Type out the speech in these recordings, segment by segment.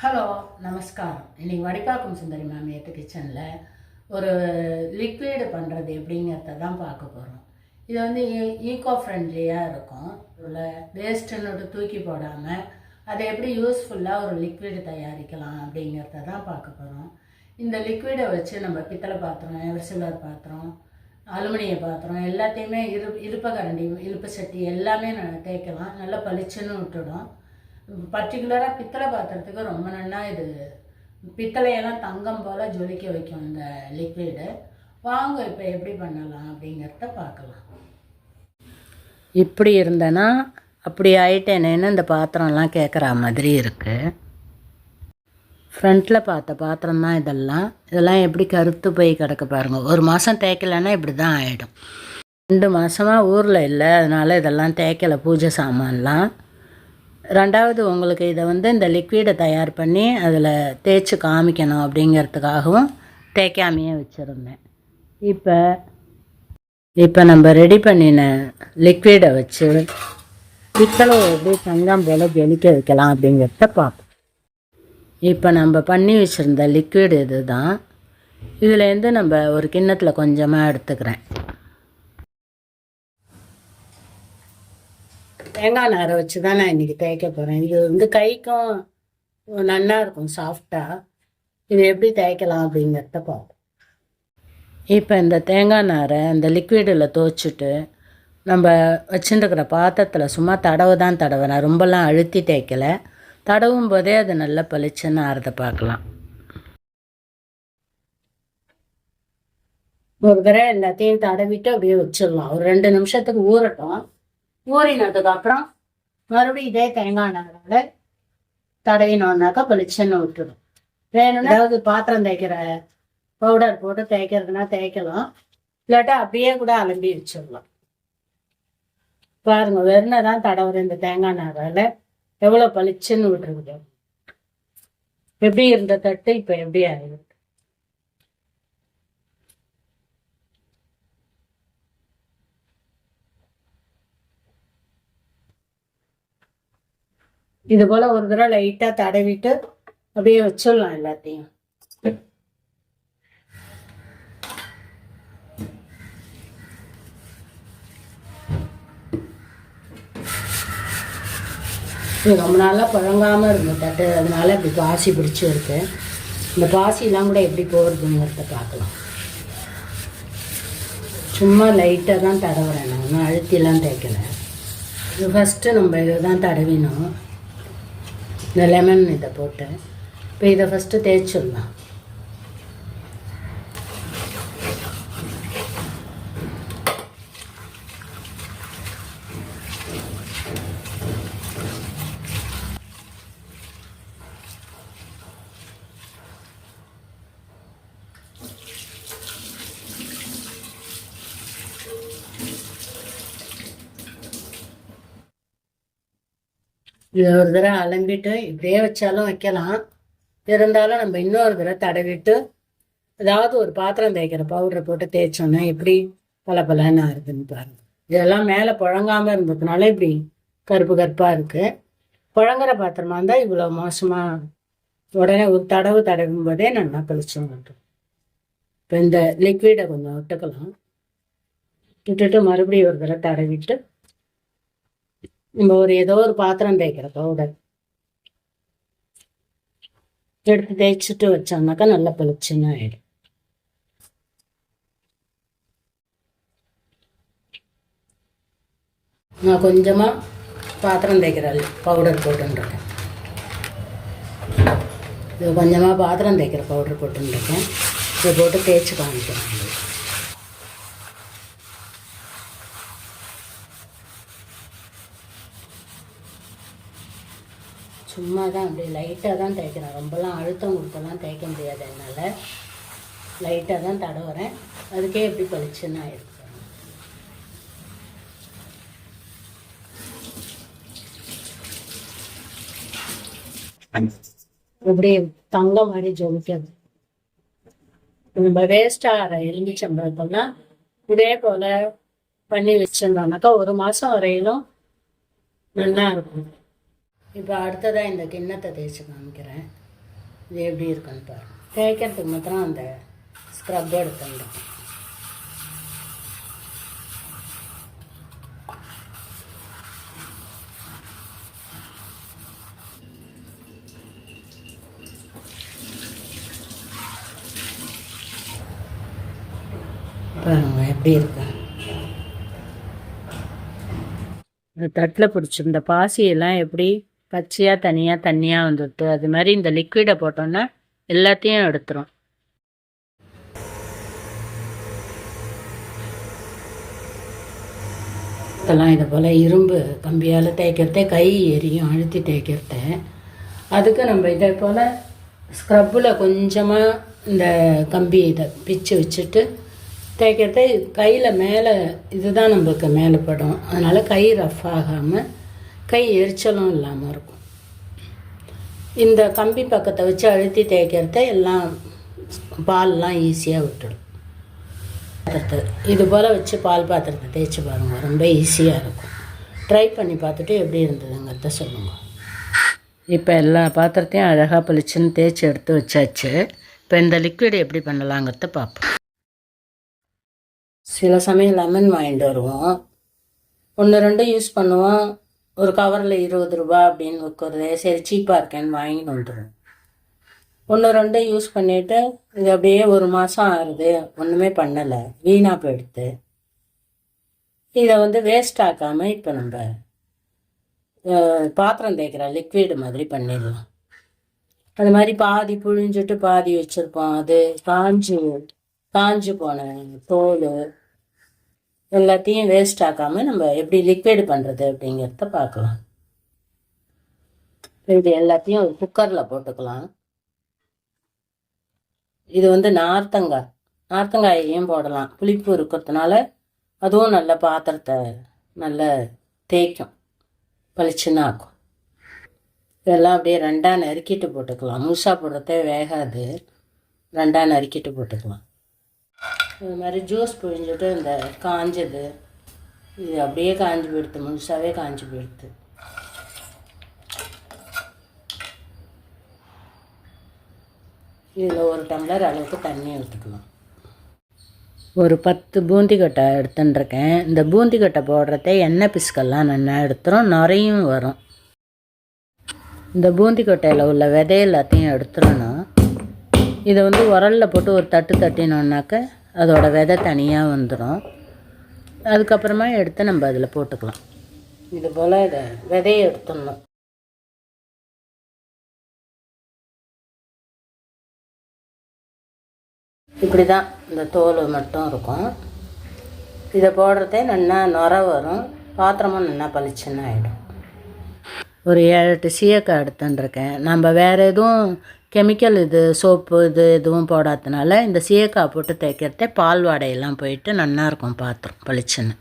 Hello நமஸ்காரம். இன்னைக்கு வடிப்பாக்கம் சுந்தரி ma'am ஏற்று கிச்சனில் ஒரு லிக்விடு பண்ணுறது எப்படிங்கிறத தான் பார்க்க போகிறோம் இது வந்து e-, ஈகோ ஃப்ரெண்ட்லியாக இருக்கும். உள்ள வேஸ்ட்டுன்னு தூக்கி போடாமல் அதை எப்படி யூஸ்ஃபுல்லாக ஒரு லிக்விடு தயாரிக்கலாம் அப்படிங்கிறத தான் பார்க்க போகிறோம் இந்த லிக்விடை வச்சு நம்ம பித்தளை பாத்திரம் எவர்சிலர் பாத்திரம் அலுமினிய பாத்திரம் எல்லாத்தையுமே இரு இருப்பக்கரண்டி இழுப்பு சட்டி எல்லாமே நான் தேய்க்கலாம். நல்லா பளிச்சுன்னு விட்டுடும். பர்டிகுலராக பித்தளை பாத்திரத்துக்கு ரொம்ப நல்லா இது பித்தளையெல்லாம் தங்கம் போல் ஜொலிக்க வைக்கும் இந்த லிக்விடு வாங்க இப்போ எப்படி பண்ணலாம் அப்படிங்கிறத பார்க்கலாம். இப்படி இருந்தேன்னா அப்படி ஆயிட்டேனேன்னு இந்த பாத்திரம்லாம் கேட்குற மாதிரி இருக்குது ஃப்ரண்ட்டில் பார்த்த பாத்திரம் தான் இதெல்லாம். இதெல்லாம் எப்படி கருத்து போய் கிடக்க பாருங்கள் ஒரு மாதம் தேய்க்கலைன்னா இப்படி தான் ஆகிடும் ரெண்டு மாதமாக ஊரில் இல்லை. அதனால் இதெல்லாம் தேய்க்கலை. பூஜை சாமான்லாம். ரெண்டாவது உங்களுக்கு இதை வந்து இந்த லிக்விடை தயார் பண்ணி அதில் தேய்ச்சி காமிக்கணும் அப்படிங்கிறதுக்காகவும் தேய்க்காமையே வச்சுருந்தேன். இப்போ இப்போ நம்ம ரெடி பண்ணின லிக்விடை வச்சு பித்தளை எப்படி தங்கம் போல் ஜொலிக்க வைக்கலாம் அப்படிங்கிறத பார்ப்போம். இப்போ நம்ம பண்ணி வச்சுருந்த லிக்விட் இது தான் இதுலேருந்து நம்ம ஒரு கிண்ணத்தில் கொஞ்சமாக எடுத்துக்கிறேன். தேங்காய் நாரை வச்சு தான் நான் இன்றைக்கி தேய்க்க போகிறேன் இது வந்து கைக்கும் நல்லா இருக்கும் சாஃப்டாக இது எப்படி தேய்க்கலாம் அப்படிங்கிறத பார்ப்போம். இப்போ இந்த தேங்காய் நாரை இந்த லிக்விடில் துவச்சிட்டு நம்ம வச்சுட்டுருக்கிற பாத்திரத்தில் சும்மா தடவை தான் தடவை. ரொம்பலாம் அழுத்தி தேய்க்கலை. தடவும் போதே அது நல்லா பளிச்சுன்னு ஆறதை பார்க்கலாம். ஒரு தடவை எல்லாத்தையும் தடவிட்டு அப்படியே வச்சிடலாம். ஒரு ரெண்டு நிமிஷத்துக்கு ஊறட்டும். ஊறினதுக்கு அப்புறம் மறுபடியும் இதே தேங்காய் நாரால தடவினோம்னாக்கா பளிச்சுன்னு விட்டுடும் வேணும்னா அதாவது பாத்திரம் தேய்க்கிற பவுடர் போட்டு தேய்க்கிறதுனா தேய்க்கலாம். இல்லாட்டா அப்படியே கூட அலம்பி வச்சிடலாம். பாருங்க வெறுனை தான் தடவுற இந்த தேங்காய் நாரால எவ்வளோ பளிச்சுன்னு விட்டுருக்குது. எப்படி இருந்த தட்டு இப்போ எப்படி ஆயிடும் இது போல ஒரு தடவை லைட்டா தடவிட்டு அப்படியே வச்சிடலாம் எல்லாத்தையும். இது ரொம்ப நாளாக பழங்காமல் இருந்த தட்டு. அதனால இப்படி பாசி பிடிச்சி இருக்கு. இந்த பாசிலாம் கூட எப்படி போகிறதுங்கிறத பார்க்கலாம். சும்மா லைட்டாக தான் தடவுறேன் நான். அழுத்திலாம் தேய்க்கல. இது ஃபஸ்ட்டு நம்ம இதை தான் தடவினோம். இந்த லெமன் இதை போட்டேன். இப்போ இதை ஃபஸ்ட்டு தேய்ச்சிடலாம். ஒரு தடவை அலம்பிட்டு இப்படியே வச்சாலும் வைக்கலாம். இருந்தாலும் நம்ம இன்னொரு தடவை தடவிட்டு ஏதாவது ஒரு பாத்திரம் தேய்க்கிற பவுடரை போட்டு தேய்ச்சோன்னா எப்படி பல பலன்னு ஆகுதுன்னு பாருங்க. இதெல்லாம் மேலே புழங்காமல் இருந்ததுனால இப்படி கருப்பு கருப்பாக இருக்குது புழங்குற பாத்திரமா இருந்தால் இவ்வளோ மோசமாக உடனே ஒரு தடவு தடவும் போதே நல்லா கழிச்சோம் இப்போ இந்த லிக்விடை கொஞ்சம் விட்டுக்கலாம். விட்டுட்டு மறுபடியும் ஒரு தடவை தடவிட்டு நம்ம ஒரு ஏதோ ஒரு பாத்திரம் தேய்க்கிற பவுடர் எடுத்து தேய்ச்சிட்டு வச்சோம்னாக்கா நல்லா பளிச்சுன்னு ஆயிடும். நான் கொஞ்சமாக பாத்திரம் தேய்க்கிறாள் பவுடர் போட்டுருக்கேன். இது கொஞ்சமாக பாத்திரம் தேய்க்கிற பவுடர் போட்டுருக்கேன். இதை போட்டு தேய்ச்சி காமிக்கிறேன். சும்மா தான் அப்படியே லைட்டாக தான் தேய்க்கிறேன் ரொம்பலாம் அழுத்தம் கொடுத்தெல்லாம் தேய்க்க முடியாது என்னால். லைட்டாக தான் தடவுறேன். அதுக்கே எப்படி பளிச்சுன்னு ஆயிருக்கு இப்படி தங்கம் மாதிரி ஜொலிக்கிறது. நம்ம வேஸ்டாகிற எலுமிச்சம்பழத்தெல்லாம் இதே போல் பண்ணி வச்சிருந்தோம்னாக்கா ஒரு மாதம் வரையிலும் நல்லா இருக்கும். இப்போ அடுத்ததாக இந்த கிண்ணத்தை தேய்ச்சி காமிக்கிறேன். இது எப்படி இருக்குன்னு பாருங்கள் தேய்க்கிறதுக்கு மாத்திரம் அந்த ஸ்க்ரப் எடுத்துட்டோம் பாருங்க எப்படி இருக்கு. இந்த தட்டில் பிடிச்சிருந்த பாசியெல்லாம் எப்படி பச்சையாக தனியாக தண்ணியாக வந்துடுது. அது மாதிரி இந்த லிக்விடை போட்டோன்னா எல்லாத்தையும் எடுத்துரும். இதெல்லாம் இது போல் இரும்பு கம்பியால் தேய்க்கிறதே கை எரியும் அழுத்தி தேய்க்கிறத. அதுக்கு நம்ம இதே போல் ஸ்க்ரப்பில் கொஞ்சமாக இந்த கம்பி இதை பிச்சு வச்சுட்டு தேய்க்கிறத கையில் மேலே இதுதான் நம்மளுக்கு மேலே படும். அதனால் கை ரஃப் ஆகாமல் கை எரிச்சலும் இல்லாமல் இருக்கும். இந்த கம்பி பக்கத்தை வச்சு அழுத்தி தேய்க்கிறத எல்லாம் பால்லாம் ஈஸியாக விட்டுடும். பாத்திரத்தை இது போல் வச்சு பால் பாத்திரத்தை தேய்ச்சி பாருங்கள் ரொம்ப ஈஸியாக இருக்கும். ட்ரை பண்ணி பார்த்துட்டு எப்படி இருந்ததுங்கிறத சொல்லுங்கள் இப்போ எல்லா பாத்திரத்தையும் அழகாக பளிச்சுன்னு தேய்ச்சி எடுத்து வச்சாச்சு. இப்போ இந்த லிக்விட் எப்படி பண்ணலாங்கிறத பார்ப்போம். சில சமயம் லெமன் வாங்கிட்டு வருவோம். ஒன்று ரெண்டும் யூஸ் பண்ணுவோம். ஒரு கவரில் இருபது ரூபா அப்படின்னு விற்கிறது சரி சீப்பாக இருக்கேன்னு வாங்கின்னு வந்துடுவோம் ஒன்று ரெண்டு யூஸ் பண்ணிவிட்டு இது அப்படியே ஒரு மாதம் ஆகுது. ஒன்றுமே பண்ணலை. வீணாக போயிடுது. இதை வந்து வேஸ்ட் ஆக்காமல் இப்போ நம்ம பாத்திரம் தேய்க்கிற லிக்விடு மாதிரி பண்ணிடலாம். அது மாதிரி பாதி புழிஞ்சிட்டு பாதி வச்சுருப்போம். அது காஞ்சு காஞ்சு போன தோல் எல்லாத்தையும் வேஸ்ட் ஆக்காமல் நம்ம எப்படி லிக்விட் பண்ணுறது அப்படிங்கிறத பார்க்கலாம். இது எல்லாத்தையும் ஒரு குக்கரில் போட்டுக்கலாம். இது வந்து நார்த்தங்காய். நார்த்தங்காயையும் போடலாம். புளிப்பு இருக்கிறதுனால அதுவும் நல்ல பாத்திரத்தை நல்ல தேய்க்கும். பளிச்சுன்னு ஆக்கும். இதெல்லாம் அப்படியே ரெண்டாக நறுக்கிட்டு போட்டுக்கலாம். முழுசாக போடுறதே வேகாது. ரெண்டாக நறுக்கிட்டு போட்டுக்கலாம். இது மாதிரி ஜூஸ் புழிஞ்சிட்டு இந்த காஞ்சது இது அப்படியே காஞ்சி போயிடுது முழுசாகவே காஞ்சி போயிடுது. இதில் ஒரு டம்ளர் அளவுக்கு தண்ணி ஊற்றிக்கலாம் ஒரு பத்து பூந்தி கட்டை எடுத்துட்டுருக்கேன். இந்த பூந்தி கட்டை போடுறதே எண்ணெய் பிஸ்கெல்லாம் நல்லா எடுத்துரும் நிறையும் வரும். இந்த பூந்தி கொட்டையில் உள்ள விதை எல்லாத்தையும் எடுத்துடணும். இதை வந்து உரலில் போட்டு ஒரு தட்டு தட்டினோன்னாக்க அதோட விதை தனியாக வந்துடும் அதுக்கப்புறமா எடுத்து நம்ம அதில் போட்டுக்கலாம். இது போல் இதை விதையை எடுத்துடணும். இப்படி தான் இந்த தோல் மட்டும் இருக்கும். இதை போடுறதே நல்லா நுர வரும். பாத்திரமும் நல்லா பளிச்சுன்னு ஆகிடும் ஒரு ஏழு எட்டு சீயக்காய் எடுத்துட்டுருக்கேன். நம்ம வேறு எதுவும் கெமிக்கல் இது சோப்பு இது எதுவும் போடாதனால இந்த சீயக்காய் போட்டு தேய்க்கிறதே பால் வாடையெல்லாம் போயிட்டு நல்லாயிருக்கும் பாத்திரம் பளிச்சுன்னு.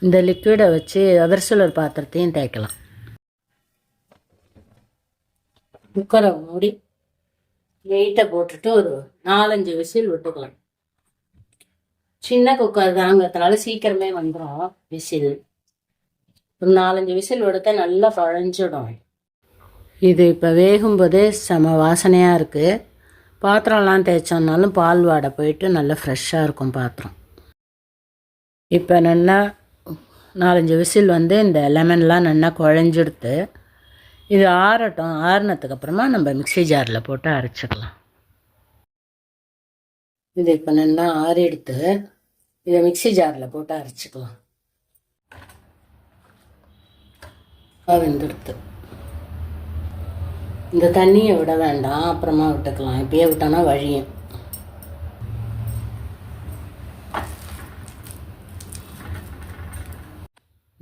இந்த லிக்விடை வச்சு எவர்சிலர் பாத்திரத்தையும் தேய்க்கலாம். குக்கரை மூடி வெயிட்டை போட்டுட்டு ஒரு நாலஞ்சு விசில் விட்டுக்கலாம். சின்ன குக்கர் தாங்கிறதுனால சீக்கிரமே வந்துடும் விசில். ஒரு நாலஞ்சு விசில் விடுத்தா நல்லா பழஞ்சிடும் இது இப்போ வேகும்போதே செம வாசனையாக இருக்குது பாத்திரம்லாம் தேய்ச்சோம்னாலும் பால் வாடை போயிட்டு நல்லா ஃப்ரெஷ்ஷாக இருக்கும் பாத்திரம். இப்போ நல்லா நாலஞ்சு விசில் வந்து இந்த லெமன்லாம் நல்லா குழஞ்சிடுத்து இது ஆறட்டும் ஆறுனதுக்கு அப்புறமா நம்ம மிக்ஸி ஜாரில் போட்டு அரைச்சிக்கலாம் இது இப்போ நல்லா ஆறி எடுத்து இதை மிக்ஸி ஜாரில் போட்டு அரைச்சிக்கலாம். வெந்துடுத்து இந்த தண்ணியை விட வேண்டாம். அப்புறமா விட்டுக்கலாம். இப்பயே விட்டோன்னா வழியும்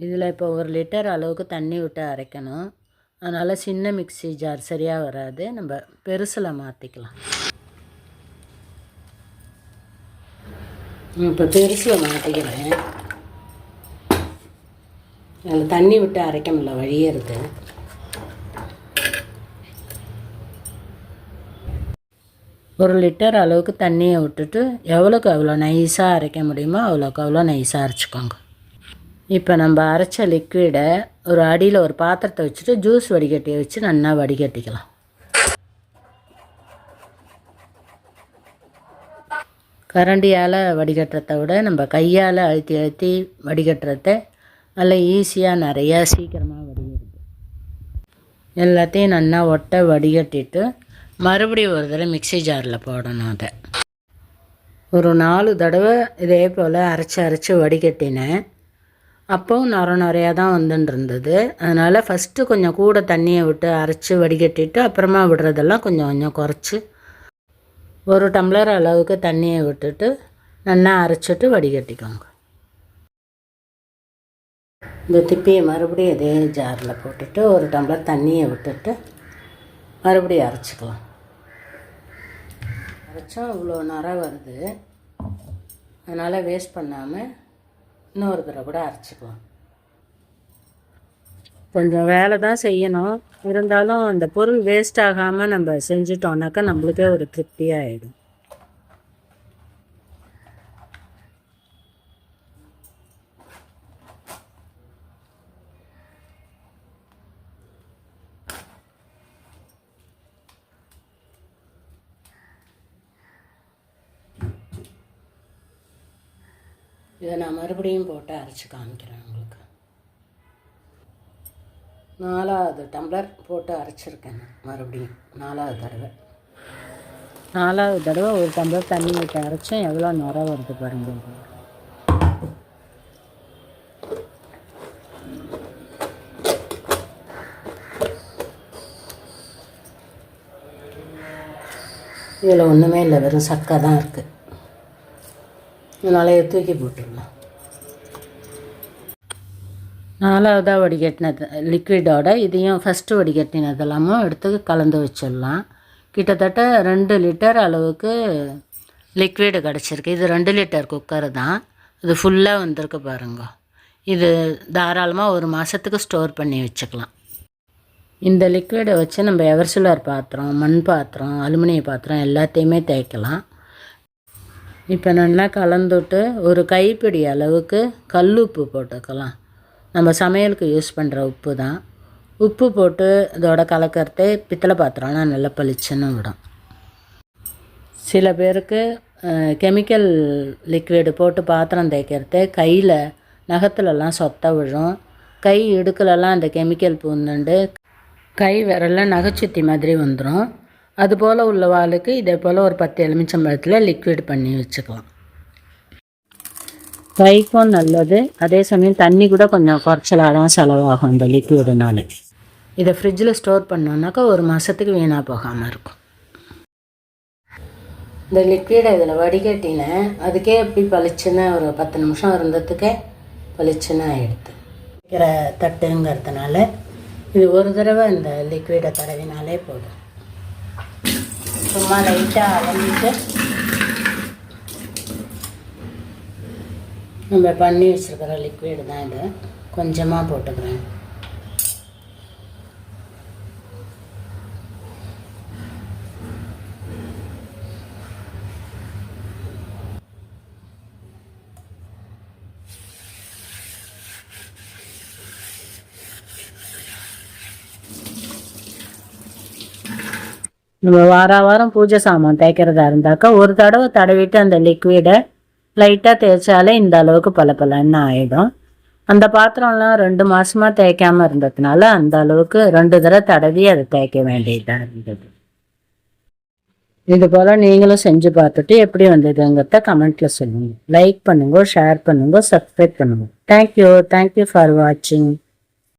இதில் இப்போ ஒரு லிட்டர் அளவுக்கு தண்ணி விட்டு அரைக்கணும். அதனால் சின்ன மிக்ஸி ஜார் சரியாக வராது. நம்ம பெருசில் மாற்றிக்கலாம். இப்போ பெருசில் மாற்றிக்கிறேன். அதில் தண்ணி விட்டு அரைக்க முடியல வழியே இருக்குது ஒரு லிட்டர் அளவுக்கு தண்ணியை விட்டுட்டு எவ்வளோக்கு அவ்வளோ நைஸாக அரைக்க முடியுமோ அவ்வளோக்கு அவ்வளோ நைஸாக அரைச்சிக்கோங்க. இப்போ நம்ம அரைச்ச லிக்விடை ஒரு அடியில் ஒரு பாத்திரத்தை வச்சுட்டு ஜூஸ் வடிகட்டியை வச்சு நல்லா வடிகட்டிக்கலாம். கரண்டியால் வடிகட்டுறத விட நம்ம கையால் அழுத்தி அழுத்தி வடிகட்டுறத நல்லா ஈஸியாக நிறையா சீக்கிரமாக வடிகட்டு எல்லாத்தையும் நல்லா ஒட்ட வடிகட்டிட்டு மறுபடியும் ஒரு தடவை மிக்ஸி ஜாரில் போடணும் அதை. ஒரு நாலு தடவை இதே போல் அரைச்சி அரைச்சி வடிகட்டினேன். அப்போவும் நொர நிறையா தான் வந்துன்னு இருந்தது அதனால் ஃபஸ்ட்டு கொஞ்சம் கூட தண்ணியை விட்டு அரைச்சி வடிகட்டிட்டு அப்புறமா விடுறதெல்லாம் கொஞ்சம் கொஞ்சம் குறைச்சி ஒரு டம்ளர் அளவுக்கு தண்ணியை விட்டுட்டு நல்லா அரைச்சிட்டு வடிகட்டிக்கோங்க. இந்த திப்பியை மறுபடியும் இதே ஜாரில் போட்டுட்டு ஒரு டம்ளர் தண்ணியை விட்டுட்டு மறுபடியும் அரைச்சிக்கலாம். அரைச்சா இவ்வளோ நர வருது. அதனால் வேஸ்ட் பண்ணாமல் இன்னொரு தடவை கூட அரைச்சிக்கலாம். கொஞ்சம் வேலை தான் செய்யணும். இருந்தாலும் அந்த பொருள் வேஸ்ட் ஆகாமல் நம்ம செஞ்சிட்டோம்னாக்கா நம்மளுக்கே ஒரு திருப்தியாகிடும் இதை நான் மறுபடியும் போட்டு அரைச்சி காமிக்கிறேன் உங்களுக்கு. நாலாவது டம்ளர் போட்டு அரைச்சிருக்கேன் மறுபடியும். நாலாவது தடவை. நாலாவது தடவை ஒரு டம்ளர் தண்ணி விட்டு அரைச்சேன். எவ்வளோ நுர வருது பாருங்க. இதில் ஒன்றுமே இல்லை. வெறும் சக்கை தான் இருக்குது இதனால் தூக்கி போட்டுடலாம். நாலாவதாக வடிகட்டினது லிக்விடோட இதையும் ஃபஸ்ட்டு வடிகட்டினதெல்லாமும் எடுத்து கலந்து வச்சிடலாம். கிட்டத்தட்ட ரெண்டு லிட்டர் அளவுக்கு லிக்விடு கிடச்சிருக்கு. இது ரெண்டு லிட்டர் குக்கர் தான். இது ஃபுல்லாக வந்திருக்கு பாருங்க. இது தாராளமாக ஒரு மாதத்துக்கு ஸ்டோர் பண்ணி வச்சுக்கலாம். இந்த லிக்விடை வச்சு நம்ம எவர்சுலர் பாத்திரம் மண் பாத்திரம் அலுமினிய பாத்திரம் எல்லாத்தையுமே தேய்க்கலாம். இப்போ நல்லா கலந்துட்டு ஒரு கைப்பிடி அளவுக்கு கல் உப்பு போட்டுக்கலாம். நம்ம சமையலுக்கு யூஸ் பண்ணுற உப்பு தான் உப்பு போட்டு இதோட கலக்கிறதே பித்தளை பாத்திரம்லாம் நல்லா பளிச்சுன்னு விடும். சில பேருக்கு கெமிக்கல் லிக்விடு போட்டு பாத்திரம் தேய்க்கிறதே கையில் நகத்துலலாம் சொத்த விழும். கை இடுக்கலெல்லாம் அந்த கெமிக்கல் பூந்துண்டு கை விரலில் நகைச்சுத்தி மாதிரி வந்துடும் அதுபோல் உள்ள வாளுக்கு இதே போல் ஒரு பத்து எலுமிச்சம்பழத்தில் லிக்விட் பண்ணி வச்சுக்கலாம். கைக்கும் நல்லது. அதே சமயம் தண்ணி கூட கொஞ்சம் குறைச்சலாக தான் செலவாகும் இந்த லிக்விடுனால இதை ஃப்ரிட்ஜில் ஸ்டோர் பண்ணோன்னாக்கா ஒரு மாதத்துக்கு வீணாக போகாமல் இருக்கும். இந்த லிக்விடை இதில் வடிகட்டினேன் அதுக்கே எப்படி பளிச்சுன்னு ஒரு பத்து நிமிஷம் இருந்ததுக்கே பளிச்சுன்னு ஆகிடுது வைக்கிற தட்டுங்கிறதுனால இது ஒரு தடவை இந்த லிக்விடை தடவினாலே போதும். சும்மா லைட்டாக அலம்பிட்டு நம்ம பண்ணி வச்சுருக்கிற லிக்விடு தான் இது. கொஞ்சமாக போட்டுக்கிறேன். நம்ம வார வாரம் பூஜை சாமான் தேய்க்கிறதா இருந்தாக்கா ஒரு தடவை தடவிட்டு அந்த லிக்விடை லைட்டாக தேய்ச்சாலே இந்த அளவுக்கு பளபளன்னு ஆகிடும் அந்த பாத்திரம்லாம் ரெண்டு மாசமா தேய்க்காம இருந்ததுனால அந்த அளவுக்கு ரெண்டு தடவை தடவி அதை தேய்க்க வேண்டியதாக இருந்தது. இது போல் நீங்களும் செஞ்சு பார்த்துட்டு எப்படி வந்ததுங்கிறத கமெண்ட்ல சொல்லுங்க. லைக் பண்ணுங்க ஷேர் பண்ணுங்க சப்ஸ்கிரைப் பண்ணுங்க. தேங்க்யூ தேங்க்யூ ஃபார் வாட்சிங்